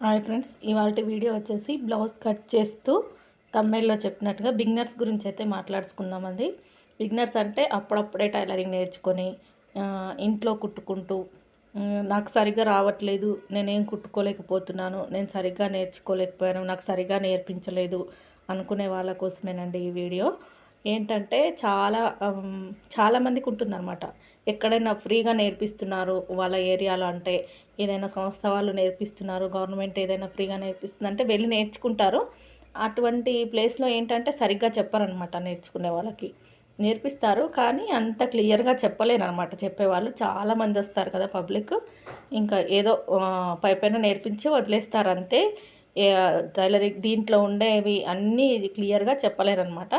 Hi friends ఇవాళ video వచ్చేసి blouse cut చేస్తూ తమ్మైల్లో చెప్పినట్టుగా బిగినర్స్ గురించి అయితే మాట్లాడుకుందామండి. బిగినర్స్ అంటే అప్పుడప్పుడే టైలరింగ్ నేర్చుకొని ఇంట్లో కుట్టుకుంటూ నాకు సరిగ్గా రావట్లేదు నేనేం కుట్టుకోలేకపోతున్నాను నేను సరిగ్గా నేర్చుకోలేకపోయాను నాకు సరిగ్గా నేర్పించలేదు అనుకునే వాళ్ళ కోసమేనండి ఈ వీడియో. ఏంటంటే చాలా చాలామందికి ఉంటుందన్నమాట. ఎక్కడైనా ఫ్రీగా నేర్పిస్తున్నారు వాళ్ళ ఏరియాలో అంటే ఏదైనా సంస్థ వాళ్ళు నేర్పిస్తున్నారు గవర్నమెంట్ ఏదైనా ఫ్రీగా నేర్పిస్తుందంటే వెళ్ళి నేర్చుకుంటారు. అటువంటి ప్లేస్లో ఏంటంటే సరిగ్గా చెప్పారనమాట నేర్చుకునే వాళ్ళకి. నేర్పిస్తారు కానీ అంత క్లియర్గా చెప్పలేనమాట చెప్పేవాళ్ళు చాలామంది వస్తారు కదా పబ్లిక్. ఇంకా ఏదో పై పైన నేర్పించి వదిలేస్తారు అంతే. టైలరింగ్ దీంట్లో ఉండేవి అన్నీ క్లియర్గా చెప్పలేరనమాట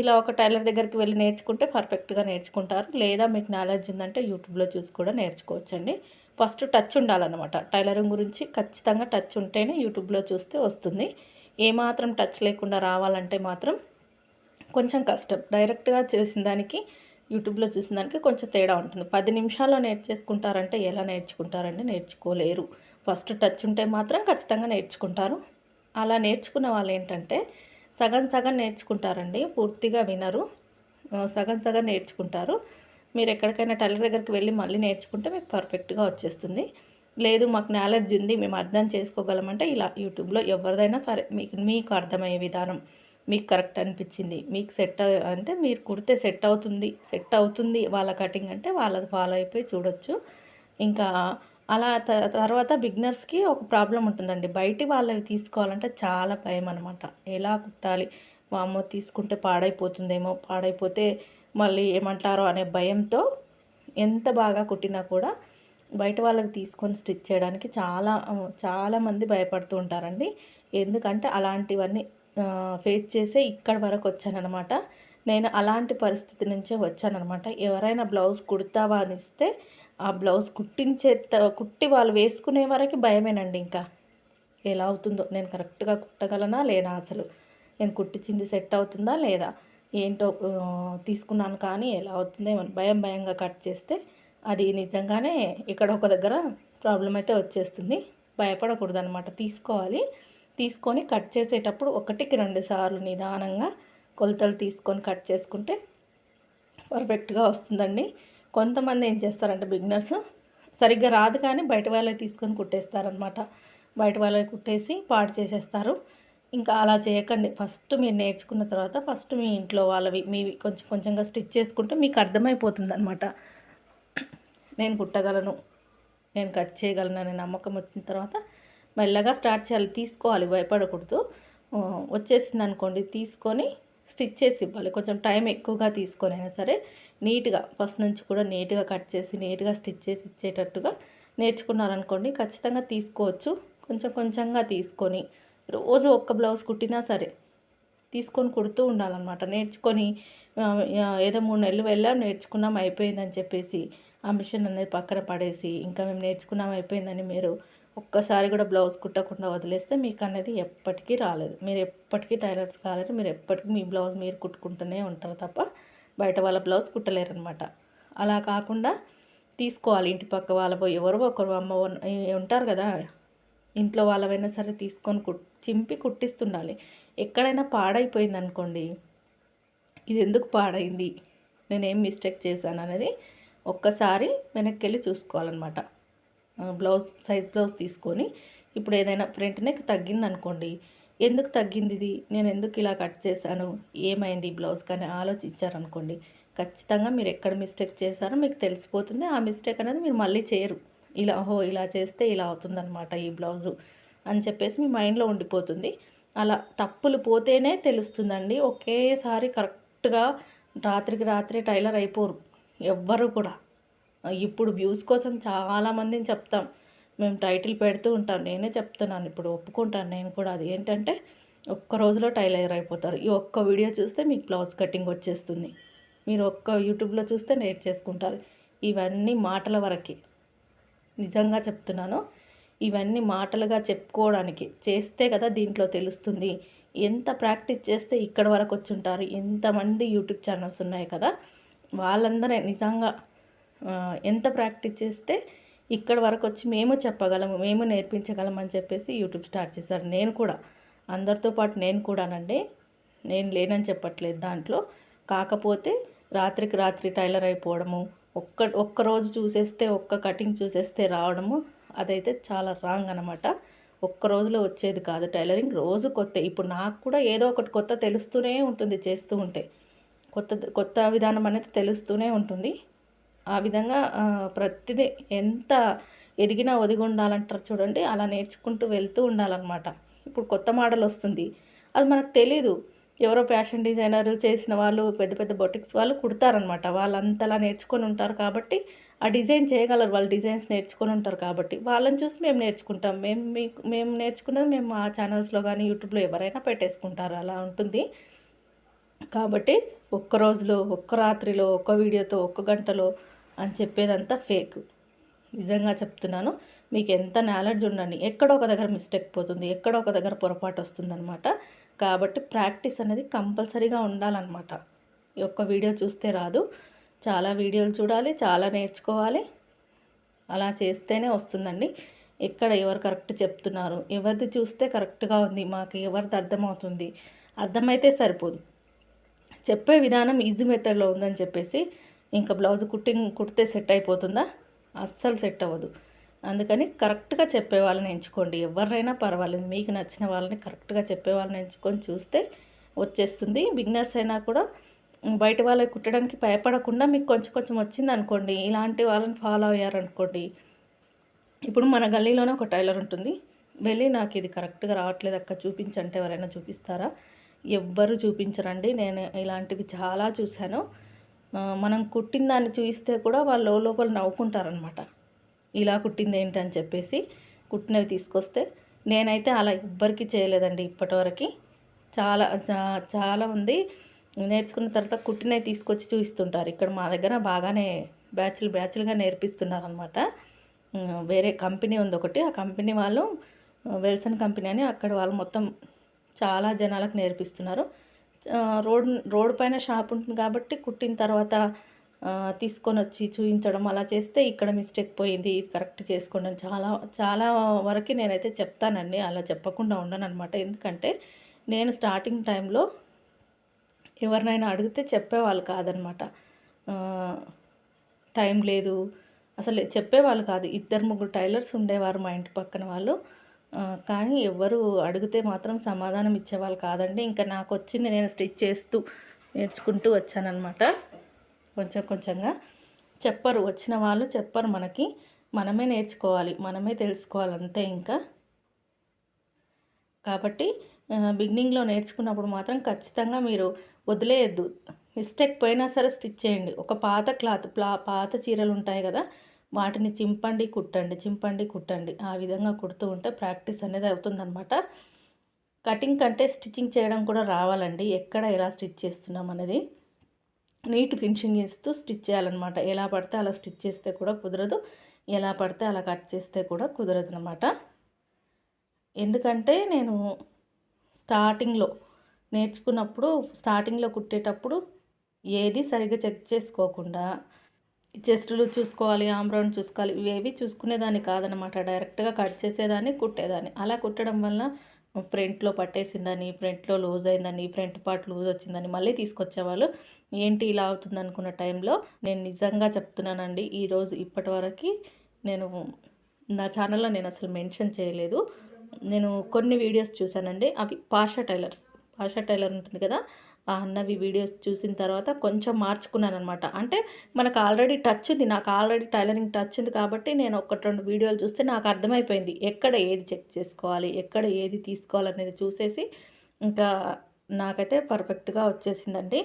ఇలా ఒక టైలర్ దగ్గరికి వెళ్ళి నేర్చుకుంటే పర్ఫెక్ట్గా నేర్చుకుంటారు. లేదా మీకు నాలెడ్జ్ ఉందంటే యూట్యూబ్లో చూసి కూడా నేర్చుకోవచ్చండి. ఫస్ట్ టచ్ ఉండాలన్నమాట. టైలరింగ్ గురించి ఖచ్చితంగా టచ్ ఉంటేనే యూట్యూబ్లో చూస్తే వస్తుంది. ఏమాత్రం టచ్ లేకుండా రావాలంటే మాత్రం కొంచెం కష్టం. డైరెక్ట్గా చేసిన దానికి యూట్యూబ్లో చూసిన దానికి కొంచెం తేడా ఉంటుంది. పది నిమిషాల్లో నేర్చేసుకుంటారంటే ఎలా నేర్చుకుంటారంటే నేర్చుకోలేరు. ఫస్ట్ టచ్ ఉంటే మాత్రం ఖచ్చితంగా నేర్చుకుంటారు. అలా నేర్చుకున్న వాళ్ళు ఏంటంటే సగం సగం నేర్చుకుంటారండి. పూర్తిగా వినరు. సగం సగం నేర్చుకుంటారు. మీరు ఎక్కడికైనా టైలర్ దగ్గరికి వెళ్ళి మళ్ళీ నేర్చుకుంటే మీకు పర్ఫెక్ట్గా వచ్చేస్తుంది. లేదు మాకు నాలెడ్జ్ ఉంది మేము అర్థం చేసుకోగలమంటే ఇలా యూట్యూబ్లో ఎవరిదైనా సరే మీకు మీకు అర్థమయ్యే విధానం మీకు కరెక్ట్ అనిపించింది. మీకు సెట్ అంటే మీరు కుడితే సెట్ అవుతుంది సెట్ అవుతుంది వాళ్ళ కటింగ్ అంటే వాళ్ళది ఫాలో అయిపోయి చూడొచ్చు. ఇంకా అలా త- తర్వాత బిగ్నర్స్కి ఒక ప్రాబ్లం ఉంటుందండి. బయటి వాళ్ళవి తీసుకోవాలంటే చాలా భయం అనమాట ఎలా కుట్టాలి? వామ్మో తీసుకుంటే పాడైపోతుందేమో. పాడైపోతే మళ్ళీ ఏమంటారో అనే భయంతో ఎంత బాగా కుట్టినా కూడా బయట వాళ్ళకి తీసుకొని స్టిచ్ చేయడానికి చాలా చాలామంది భయపడుతూ ఉంటారండి. ఎందుకంటే అలాంటివన్నీ ఫేస్ చేసే ఇక్కడి వరకు వచ్చాననమాట. నేను అలాంటి పరిస్థితి నుంచే వచ్చాననమాట. ఎవరైనా బ్లౌజ్ కుడతావా అని ఇస్తే ఆ బ్లౌజ్ కుట్టించే త- కుట్టి వాళ్ళు వేసుకునే వరకు భయమేనండి ఇంకా. ఎలా అవుతుందో నేను కరెక్ట్గా కుట్టగలనా లేదా అసలు? నేను కుట్టించింది సెట్ అవుతుందా లేదా? ఏంటో తీసుకున్నాను కానీ ఎలా అవుతుందో ఏమో భయం భయంగా కట్ చేస్తే అది నిజంగానే ఇక్కడ ఒక దగ్గర ప్రాబ్లం అయితే వచ్చేస్తుంది. భయపడకూడదు అనమాట తీసుకోవాలి. తీసుకొని కట్ చేసేటప్పుడు ఒకటికి రెండు సార్లు నిదానంగా కొలతలు తీసుకొని కట్ చేసుకుంటే పర్ఫెక్ట్గా వస్తుందండి. కొంతమంది ఏం చేస్తారంటే బిగినర్స్ సరిగ్గా రాదు కానీ బయట వాళ్ళే తీసుకొని కుట్టేస్తారనమాట బయట వాళ్ళే కుట్టేసి పాడు చేసేస్తారు. ఇంకా అలా చేయకండి. ఫస్ట్ మీరు నేర్చుకున్న తర్వాత ఫస్ట్ మీ ఇంట్లో వాళ్ళవి మీవి కొంచెం కొంచెంగా స్టిచ్ చేసుకుంటే మీకు అర్థమైపోతుంది అనమాట నేను కుట్టగలను నేను కట్ చేయగలను అనే నమ్మకం వచ్చిన తర్వాత మెల్లగా స్టార్ట్ చేయాలి. తీసుకోవాలి భయపడకూడదు. వచ్చేసింది అనుకోండి తీసుకొని స్టిచ్ చేసి ఇవ్వాలి. కొంచెం టైం ఎక్కువగా తీసుకొని అయినా సరే నీట్గా ఫస్ట్ నుంచి కూడా నీట్గా కట్ చేసి నీట్గా స్టిచ్ చేసి ఇచ్చేటట్టుగా నేర్చుకున్నారనుకోండి ఖచ్చితంగా తీసుకోవచ్చు. కొంచెం కొంచెంగా తీసుకొని రోజు ఒక్క బ్లౌజ్ కుట్టినా సరే తీసుకొని కుడుతూ ఉండాలన్నమాట. నేర్చుకొని ఏదో మూడు నెలలు వెళ్ళాం నేర్చుకున్నాం అయిపోయిందని చెప్పేసి ఆ మిషన్ అనేది పక్కన పడేసి ఇంకా మేము నేర్చుకున్నాం అయిపోయిందని మీరు ఒక్కసారి కూడా బ్లౌజ్ కుట్టకుండా వదిలేస్తే మీకు అనేది ఎప్పటికీ రాలేదు. మీరు ఎప్పటికీ టైలర్స్ కాలేదు మీరు ఎప్పటికీ మీ బ్లౌజ్ మీరు కుట్టుకుంటూనే ఉంటారు తప్ప బయట వాళ్ళ బ్లౌజ్ కుట్టలేరు అనమాట అలా కాకుండా తీసుకోవాలి. ఇంటి పక్క వాళ్ళ ఎవరో ఒకరు అమ్మ ఉంటారు కదా ఇంట్లో వాళ్ళవైనా సరే తీసుకొని కుట్ చింపి కుట్టిస్తుండాలి. ఎక్కడైనా పాడైపోయింది అనుకోండి ఇది ఎందుకు పాడైంది? నేనేం మిస్టేక్ చేశాను అనేది ఒక్కసారి వెనక్కి వెళ్ళి చూసుకోవాలన్నమాట. బ్లౌజ్ సైజ్ బ్లౌజ్ తీసుకొని ఇప్పుడు ఏదైనా ఫ్రంట్ నెక్ తగ్గింది అనుకోండి ఎందుకు తగ్గింది ఇది? నేను ఎందుకు ఇలా కట్ చేశాను? ఏమైంది బ్లౌజ్ కానీ ఆలోచించారనుకోండి. ఖచ్చితంగా మీరు ఎక్కడ మిస్టేక్ చేశారో మీకు తెలిసిపోతుంది. ఆ మిస్టేక్ అనేది మీరు మళ్ళీ చేయరు. ఇలా ఓహో ఇలా చేస్తే ఇలా అవుతుందన్నమాట ఈ బ్లౌజు అని చెప్పేసి మీ మైండ్లో ఉండిపోతుంది. అలా తప్పులు పోతేనే తెలుస్తుందండి. ఒకేసారి కరెక్ట్గా రాత్రికి రాత్రి టైలర్ అయిపోరు. ఎవ్వరు కూడా. ఇప్పుడు వ్యూస్ కోసం చాలామందిని చెప్తాం. మేము టైటిల్ పెడుతూ ఉంటాం. నేనే చెప్తున్నాను. ఇప్పుడు ఒప్పుకుంటాను. నేను కూడా అది ఏంటంటే ఒక్క రోజులో టైలర్ అయిపోతారు. ఈ ఒక్క వీడియో చూస్తే మీకు బ్లౌజ్ కటింగ్ వచ్చేస్తుంది. మీరు ఒక్క యూట్యూబ్లో చూస్తే నేర్చేసుకుంటారు. ఇవన్నీ మాటల వరకు. నిజంగా చెప్తున్నాను. ఇవన్నీ మాటలుగా చెప్పుకోవడానికి చేస్తే కదా దీంట్లో తెలుస్తుంది. ఎంత ప్రాక్టీస్ చేస్తే ఇక్కడ వరకు వచ్చి ఉంటారు? ఎంతమంది యూట్యూబ్ ఛానల్స్ ఉన్నాయి కదా. వాళ్ళందరే నిజంగా ఎంత ప్రాక్టీస్ చేస్తే ఇక్కడ వరకు వచ్చి మేము చెప్పగలము మేము నేర్పించగలం అని చెప్పేసి యూట్యూబ్ స్టార్ట్ చేశారు. నేను కూడా అందరితో పాటు నేను కూడానండి నేను లేనని చెప్పట్లేదు దాంట్లో. కాకపోతే రాత్రికి రాత్రి టైలర్ అయిపోవడము ఒక్క ఒక్క రోజు చూసేస్తే ఒక్క కటింగ్ చూసేస్తే రావడము అదైతే చాలా రాంగ్ అనమాట ఒక్క రోజులో వచ్చేది కాదు టైలరింగ్ రోజు కొత్త ఇప్పుడు నాకు కూడా ఏదో ఒకటి కొత్త తెలుస్తూనే ఉంటుంది చేస్తూ ఉంటే. కొత్త కొత్త విధానం అనేది తెలుస్తూనే ఉంటుంది. ఆ విధంగా ప్రతిదీ ఎంత ఎదిగినా ఒదిగి ఉండాలంటారు చూడండి. అలా నేర్చుకుంటూ వెళ్తూ ఉండాలన్నమాట. ఇప్పుడు కొత్త మోడల్ వస్తుంది. అది మనకు తెలీదు. ఎవరో ఫ్యాషన్ డిజైనర్ చేసిన వాళ్ళు పెద్ద పెద్ద బొటిక్స్ వాళ్ళు కుడతారనమాట వాళ్ళంతలా నేర్చుకొని ఉంటారు కాబట్టి ఆ డిజైన్ చేయగలరు. వాళ్ళు డిజైన్స్ నేర్చుకొని ఉంటారు కాబట్టి. వాళ్ళని చూసి మేము నేర్చుకుంటాం. మేము మీకు మేము నేర్చుకున్నది మేము మా ఛానల్స్లో కానీ యూట్యూబ్లో ఎవరైనా పెట్టేసుకుంటారు. అలా ఉంటుంది. కాబట్టి ఒక్క రోజులో ఒక్క రాత్రిలో ఒక్క వీడియోతో ఒక్క గంటలో అని చెప్పేదంతా ఫేక్ నిజంగా చెప్తున్నాను మీకు ఎంత నాలెడ్జ్ ఉండండి. ఎక్కడో ఒక దగ్గర మిస్టేక్ పోతుంది ఎక్కడో ఒక దగ్గర పొరపాటు వస్తుందన్నమాట. కాబట్టి ప్రాక్టీస్ అనేది కంపల్సరీగా ఉండాలన్నమాట. ఈ ఒక్క వీడియో చూస్తే రాదు. చాలా వీడియోలు చూడాలి చాలా నేర్చుకోవాలి. అలా చేస్తేనే వస్తుందండి. ఎక్కడ ఎవరు కరెక్ట్ చెప్తున్నారు ఎవరిది చూస్తే కరెక్ట్గా ఉంది మాకు ఎవరిది అర్థమవుతుంది అర్థమైతే సరిపోదు. చెప్పే విధానం ఈజీ మెథడ్లో ఉందని చెప్పేసి ఇంకా బ్లౌజ్ కుట్టింగ్ కుడితే సెట్ అయిపోతుందా? అస్సలు సెట్ అవ్వదు. అందుకని కరెక్ట్గా చెప్పే వాళ్ళని ఎంచుకోండి. ఎవరైనా పర్వాలేదు. మీకు నచ్చిన వాళ్ళని కరెక్ట్గా చెప్పే వాళ్ళని ఎంచుకొని చూస్తే వచ్చేస్తుంది. బిగినర్స్ అయినా కూడా బయట వాళ్ళకి కుట్టడానికి భయపడకుండా మీకు కొంచెం కొంచెం వచ్చింది అనుకోండి ఇలాంటి వాళ్ళని ఫాలో అయ్యారనుకోండి. ఇప్పుడు మన గల్లీలోనే ఒక టైలర్ ఉంటుంది. వెళ్ళి నాకు ఇది కరెక్ట్గా రావట్లేదు అక్క చూపించంటే ఎవరైనా చూపిస్తారా? ఎవ్వరు చూపించరండి. నేను ఇలాంటివి చాలా చూశాను. మనం కుట్టిన దాన్ని చూపిస్తే కూడా వాళ్ళు లోపల నవ్వుకుంటారనమాట ఇలా కుట్టింది ఏంటి అని చెప్పేసి కుట్టినవి తీసుకొస్తే నేనైతే అలా ఎవ్వరికి చేయలేదండి ఇప్పటివరకు. చాలా చా- చాలా ఉంది నేర్చుకున్న తర్వాత కుట్టినవి తీసుకొచ్చి చూపిస్తుంటారు. ఇక్కడ మా దగ్గర బాగానే బ్యాచ్లు బ్యాచ్లుగా నేర్పిస్తున్నారు అనమాట వేరే కంపెనీ ఉంది ఒకటి. ఆ కంపెనీ వాళ్ళు వెల్సన్ కంపెనీ అని అక్కడ వాళ్ళు మొత్తం చాలా జనాలకు నేర్పిస్తున్నారు. రోడ్ రోడ్ పైన షాప్ ఉంటుంది కాబట్టి కుట్టిన తర్వాత తీసుకొని వచ్చి చూపించడం అలా చేస్తే ఇక్కడ మిస్టేక్ పోయింది. ఇది కరెక్ట్ చేసుకోండి చాలా చాలా వరకు నేనైతే చెప్తానండి. అలా చెప్పకుండా ఉండను అనమాట ఎందుకంటే నేను స్టార్టింగ్ టైంలో ఎవరినైనా అడిగితే చెప్పేవాళ్ళు కాదనమాట టైం లేదు. అసలు చెప్పేవాళ్ళు కాదు. ఇద్దరు ముగ్గురు టైలర్స్ ఉండేవారు మా ఇంటి పక్కన వాళ్ళు. కానీ ఎవరు అడిగితే మాత్రం సమాధానం ఇచ్చేవాళ్ళు కాదండి. ఇంకా నాకు వచ్చింది నేను స్టిచ్ చేస్తూ నేర్చుకుంటూ వచ్చానన్నమాట. కొంచెం కొంచెంగా. చెప్పరు వచ్చిన వాళ్ళు చెప్పరు మనకి. మనమే నేర్చుకోవాలి మనమే తెలుసుకోవాలి అంతే ఇంకా. కాబట్టి బిగినింగ్లో నేర్చుకున్నప్పుడు మాత్రం ఖచ్చితంగా మీరు వదిలేయద్దు. మిస్టేక్ పోయినా సరే స్టిచ్ చేయండి. ఒక పాత క్లాత్ ప్లా పాత చీరలు ఉంటాయి కదా వాటిని చింపండి కుట్టండి చింపండి కుట్టండి. ఆ విధంగా కుడుతూ ఉంటే ప్రాక్టీస్ అనేది అవుతుందన్నమాట. కటింగ్ కంటే స్టిచ్చింగ్ చేయడం కూడా రావాలండి. ఎక్కడ ఎలా స్టిచ్ చేస్తున్నాం అనేది నీట్ ఫినిషింగ్ ఇస్తూ స్టిచ్ చేయాలన్నమాట. ఎలా పడితే అలా స్టిచ్ చేస్తే కూడా కుదరదు. ఎలా పడితే అలా కట్ చేస్తే కూడా కుదరదు అనమాట ఎందుకంటే నేను స్టార్టింగ్లో నేర్చుకున్నప్పుడు స్టార్టింగ్లో కుట్టేటప్పుడు ఏది సరిగ్గా చెక్ చేసుకోకుండా చెస్టులు చూసుకోవాలి ఆమ్రౌండ్ చూసుకోవాలి ఇవేవి చూసుకునేదాన్ని కాదనమాట డైరెక్ట్గా కట్ చేసేదాన్ని కుట్టేదాన్ని. అలా కుట్టడం వల్ల ఫ్రంట్లో పట్టేసిందని ఫ్రంట్లో లూజ్ అయిందని ఫ్రంట్ పార్ట్ లూజ్ వచ్చిందని మళ్ళీ తీసుకొచ్చేవాళ్ళు. ఏంటి ఇలా అవుతుంది అనుకున్న టైంలో నేను నిజంగా చెప్తున్నానండి ఈరోజు ఇప్పటి వరకు నేను నా ఛానల్లో నేను అసలు మెన్షన్ చేయలేదు. నేను కొన్ని వీడియోస్ చూశానండి అవి పాషా టైలర్స్. పాషా టైలర్ ఉంటుంది కదా ఆ అన్నవి వీడియోస్ చూసిన తర్వాత కొంచెం మార్చుకున్నాను అనమాట అంటే మనకు ఆల్రెడీ టచ్ ఉంది నాకు ఆల్రెడీ టైలరింగ్ టచ్ ఉంది కాబట్టి నేను ఒకటి రెండు వీడియోలు చూస్తే నాకు అర్థమైపోయింది. ఎక్కడ ఏది చెక్ చేసుకోవాలి ఎక్కడ ఏది తీసుకోవాలనేది చూసేసి ఇంకా నాకైతే పర్ఫెక్ట్గా వచ్చేసిందండి.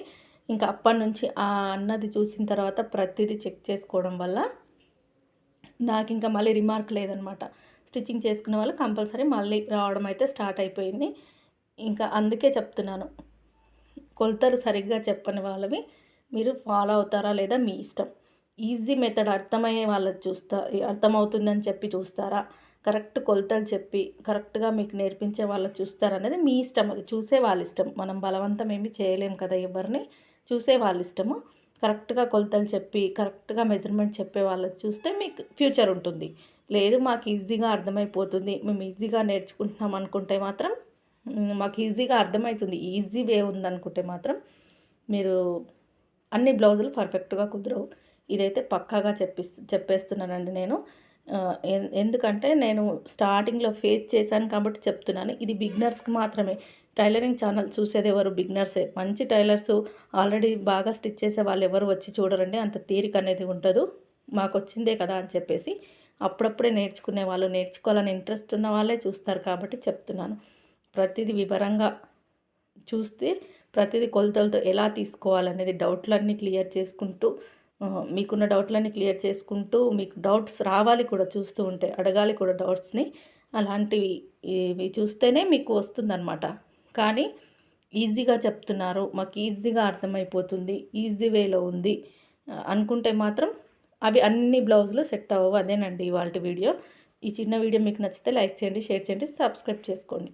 ఇంకా అప్పటి నుంచి ఆ అన్నది చూసిన తర్వాత ప్రతిదీ చెక్ చేసుకోవడం వల్ల నాకు ఇంకా మళ్ళీ రిమార్క్ లేదనమాట స్టిచ్చింగ్ చేసుకునే వాళ్ళు కంపల్సరీ మళ్ళీ రావడం అయితే స్టార్ట్ అయిపోయింది. ఇంకా అందుకే చెప్తున్నాను. కొలతలు సరిగ్గా చెప్పని వాళ్ళవి మీరు ఫాలో అవుతారా లేదా మీ ఇష్టం? ఈజీ మెథడ్ అర్థమయ్యే వాళ్ళది చూస్తా అర్థమవుతుందని చెప్పి చూస్తారా? కరెక్ట్ కొలతలు చెప్పి కరెక్ట్గా మీకు నేర్పించే వాళ్ళకి చూస్తారనేది మీ ఇష్టం. అది చూసే వాళ్ళ ఇష్టం. మనం బలవంతం ఏమి చేయలేం కదా ఎవరిని? చూసే వాళ్ళ ఇష్టము. కరెక్ట్గా కొలతలు చెప్పి కరెక్ట్గా మెజర్మెంట్ చెప్పే వాళ్ళకి చూస్తే మీకు ఫ్యూచర్ ఉంటుంది. లేదు మాకు ఈజీగా అర్థమైపోతుంది. మేము ఈజీగా నేర్చుకుంటున్నాం అనుకుంటే మాత్రం మాకు ఈజీగా అర్థమవుతుంది ఈజీ వే ఉందనుకుంటే మాత్రం మీరు అన్ని బ్లౌజులు పర్ఫెక్ట్గా కుదరవు. ఇదైతే పక్కాగా చెప్పిస్తు చెప్పేస్తున్నానండి నేను. ఎన్- ఎందుకంటే నేను స్టార్టింగ్లో ఫేస్ చేశాను కాబట్టి చెప్తున్నాను. ఇది బిగ్నర్స్కి మాత్రమే. టైలరింగ్ ఛానల్ చూసేది ఎవరు? బిగ్నర్సే. మంచి టైలర్స్ ఆల్రెడీ బాగా స్టిచ్ చేసే వాళ్ళు ఎవరు వచ్చి చూడరండి. అంత తీరిక అనేది ఉండదు. మాకు వచ్చిందే కదా అని చెప్పేసి అప్పుడప్పుడే నేర్చుకునే వాళ్ళు నేర్చుకోవాలని ఇంట్రెస్ట్ ఉన్న వాళ్ళే చూస్తారు కాబట్టి చెప్తున్నాను. ప్రతిదీ వివరంగా చూస్తే ప్రతిదీ కొలతలతో ఎలా తీసుకోవాలనేది డౌట్లన్నీ క్లియర్ చేసుకుంటూ మీకున్న డౌట్లన్నీ క్లియర్ చేసుకుంటూ మీకు డౌట్స్ రావాలి కూడా చూస్తూ ఉంటే అడగాలి కూడా డౌట్స్ని అలాంటివి ఇవి చూస్తేనే మీకు వస్తుందన్నమాట. కానీ ఈజీగా చెప్తున్నారు మాకు ఈజీగా అర్థమైపోతుంది ఈజీ వేలో ఉంది అనుకుంటే మాత్రం అవి అన్ని బ్లౌజులు సెట్ అవ్వవు అదేనండి ఇవాళ వీడియో. ఈ చిన్న వీడియో మీకు నచ్చితే లైక్ చేయండి షేర్ చేయండి సబ్స్క్రైబ్ చేసుకోండి.